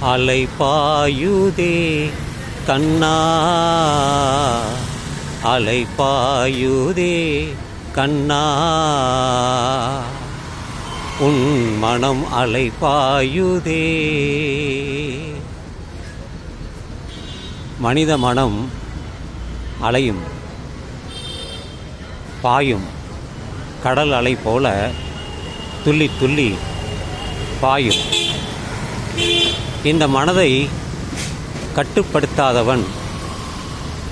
அலை பாயுதே கண்ணா. அலை பாயுதே கண்ணா. உன் மனம் அலை பாயுதே மனித மனம் அலையும் பாயும். கடல் அலை போல துள்ளி துள்ளி பாயும். இந்த மனதை கட்டுப்படுத்தாதவன்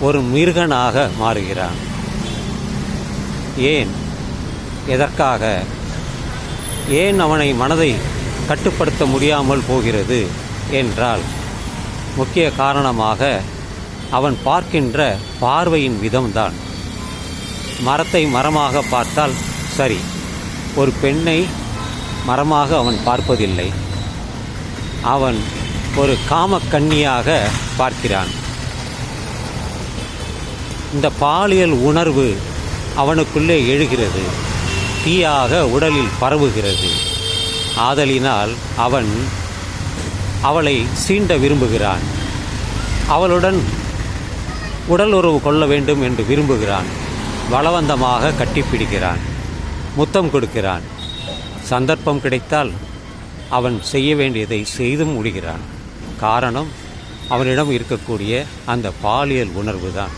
ஒரு மிருகனாக மாறுகிறான். ஏன்? எதற்காக? ஏன் அவனை மனதை கட்டுப்படுத்த முடியாமல் போகிறது என்றால் முக்கிய காரணமாக அவன் பார்க்கின்ற பார்வையின் விதம்தான். மரத்தை மரமாக பார்த்தால் சரி ஒரு பெண்ணை மரமாக அவன் பார்ப்பதில்லை. அவன் ஒரு காமக்கண்ணியாக பார்க்கிறான். இந்த பாலியல் உணர்வு அவனுக்குள்ளே எழுகிறது. தீயாக உடலில் பரவுகிறது. ஆதலினால் அவன் அவளை சீண்ட விரும்புகிறான். அவளுடன் உடல் உறவு கொள்ள வேண்டும் என்று விரும்புகிறான். பலவந்தமாக கட்டிப்பிடிக்கிறான். முத்தம் கொடுக்கிறான். சந்தர்ப்பம் கிடைத்தால் அவன் செய்ய வேண்டியதை செய்தும் முடிகிறான். காரணம் அவனிடம் இருக்கக்கூடிய அந்த பாலியல் உணர்வு தான்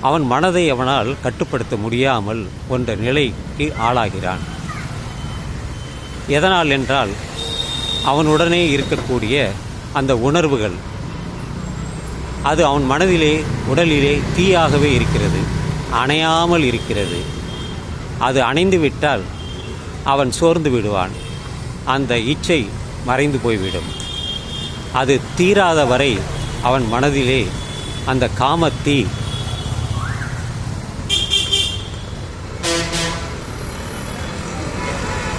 அவன் மனதை அவனால் கட்டுப்படுத்த முடியாமல் ஒன்ற நிலைக்கு ஆளாகிறான். எதனால் என்றால் அவனுடனே இருக்கக்கூடிய அந்த உணர்வுகள். அது அவன் மனதிலே உடலிலே தீயாகவே இருக்கிறது அணையாமல் இருக்கிறது. அது அணைந்து விட்டால் அவன் சோர்ந்து விடுவான். அந்த இச்சை மறைந்து போய்விடும். அது தீராத வரை அவன் மனதிலே அந்த காமத்தீ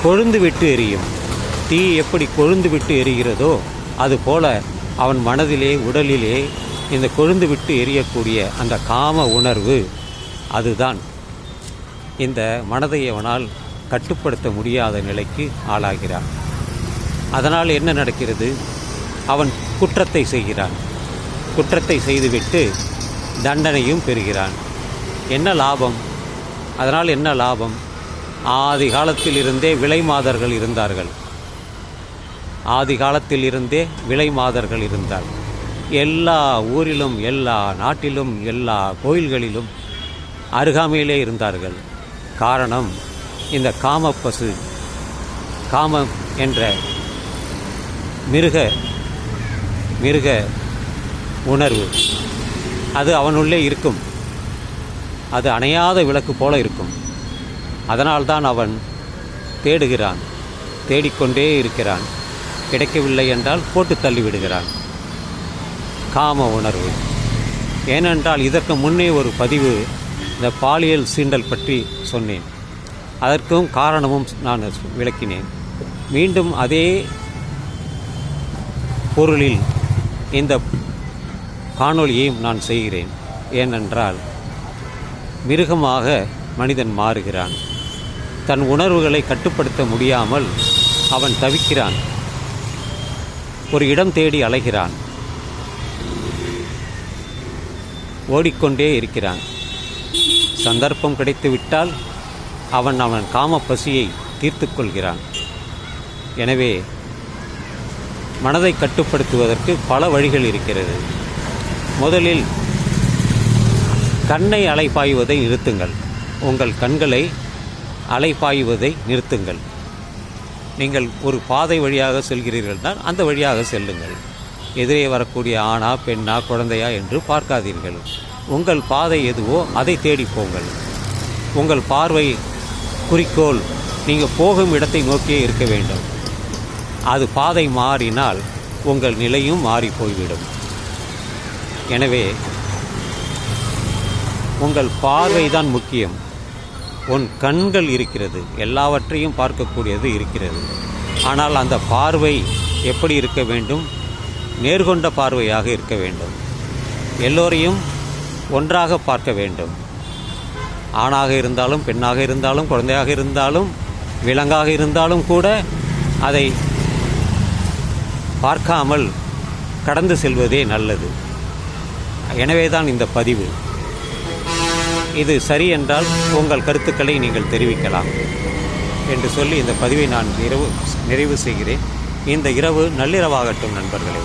கொழுந்து விட்டு எரியும். தீ எப்படி கொழுந்து விட்டு எரிகிறதோ அதுபோல அவன் மனதிலே உடலிலே இந்த கொழுந்து விட்டு எரியக்கூடிய அந்த காம உணர்வு அதுதான். இந்த மனதை அவனால் கட்டுப்படுத்த முடியாத நிலைக்கு ஆளாகிறான். அதனால் என்ன நடக்கிறது? அவன் குற்றத்தை செய்கிறான். குற்றத்தை செய்துவிட்டு தண்டனையும் பெறுகிறான். என்ன லாபம்? அதனால் என்ன லாபம்? ஆதி காலத்தில் இருந்தே விலை மாதர்கள் இருந்தார்கள். ஆதி காலத்தில் இருந்தே விலை மாதர்கள் இருந்தார். எல்லா ஊரிலும் எல்லா நாட்டிலும் எல்லா கோயில்களிலும் அருகாமையிலே இருந்தார்கள். காரணம் இந்த காமப்பசு காமம் என்ற மிருக மிருக உணர்வு. அது அவனுள்ளே இருக்கும். அது அணையாத விளக்கு போல இருக்கும். அதனால்தான் அவன் தேடுகிறான் தேடிக்கொண்டே இருக்கிறான். கிடைக்கவில்லை என்றால் போட்டு தள்ளிவிடுகிறான். காம உணர்வு. ஏனென்றால் இதற்கு முன்னே ஒரு பதிவு இந்த பாலியல் சீண்டல் பற்றி சொன்னேன். அதற்கும் காரணமும் நான் விளக்கினேன். மீண்டும் அதே பொருளில் இந்த காணொளியையும் நான் செய்கிறேன். ஏனென்றால் மிருகமாக மனிதன் மாறுகிறான். தன் உணர்வுகளை கட்டுப்படுத்த முடியாமல் அவன் தவிக்கிறான். ஒரு இடம் தேடி அலைகிறான். ஓடிக்கொண்டே இருக்கிறான். சந்தர்ப்பம் கிடைத்துவிட்டால் அவன் அவன் காம பசியை தீர்த்து கொள்கிறான். எனவே மனதை கட்டுப்படுத்துவதற்கு பல வழிகள் இருக்கிறது. முதலில் கண்ணை அலைப்பாய்வதை நிறுத்துங்கள். உங்கள் கண்களை அலைப்பாய்வதை நிறுத்துங்கள். நீங்கள் ஒரு பாதை வழியாக செல்கிறீர்கள்னால் அந்த வழியாக செல்லுங்கள். எதிரே வரக்கூடிய ஆணா பெண்ணா குழந்தையா என்று பார்க்காதீர்கள். உங்கள் பாதை எதுவோ அதை தேடி போங்கள். உங்கள் பார்வை குறிக்கோள். நீங்கள் போகும் இடத்தை நோக்கியே இருக்க வேண்டும். அது பாதை மாறினால் உங்கள் நிலையும் மாறி போய்விடும். எனவே உங்கள் பார்வை தான் முக்கியம். உன் கண்கள் இருக்கிறது. எல்லாவற்றையும் பார்க்கக்கூடியது இருக்கிறது. ஆனால் அந்த பார்வை எப்படி இருக்க வேண்டும்? நேர்கொண்ட பார்வையாக இருக்க வேண்டும். எல்லோரையும் ஒன்றாக பார்க்க வேண்டும். ஆணாக இருந்தாலும் பெண்ணாக இருந்தாலும் குழந்தையாக இருந்தாலும் விலங்காக இருந்தாலும் கூட அதை பார்க்காமல் கடந்து செல்வதே நல்லது. எனவே தான் இந்த பதிவு. இது சரி என்றால் உங்கள் கருத்துக்களை நீங்கள் தெரிவிக்கலாம் என்று சொல்லி இந்த பதிவை நான் இரவு நிறைவு செய்கிறேன். இந்த இரவு நள்ளிரவாகட்டும் நண்பர்களே.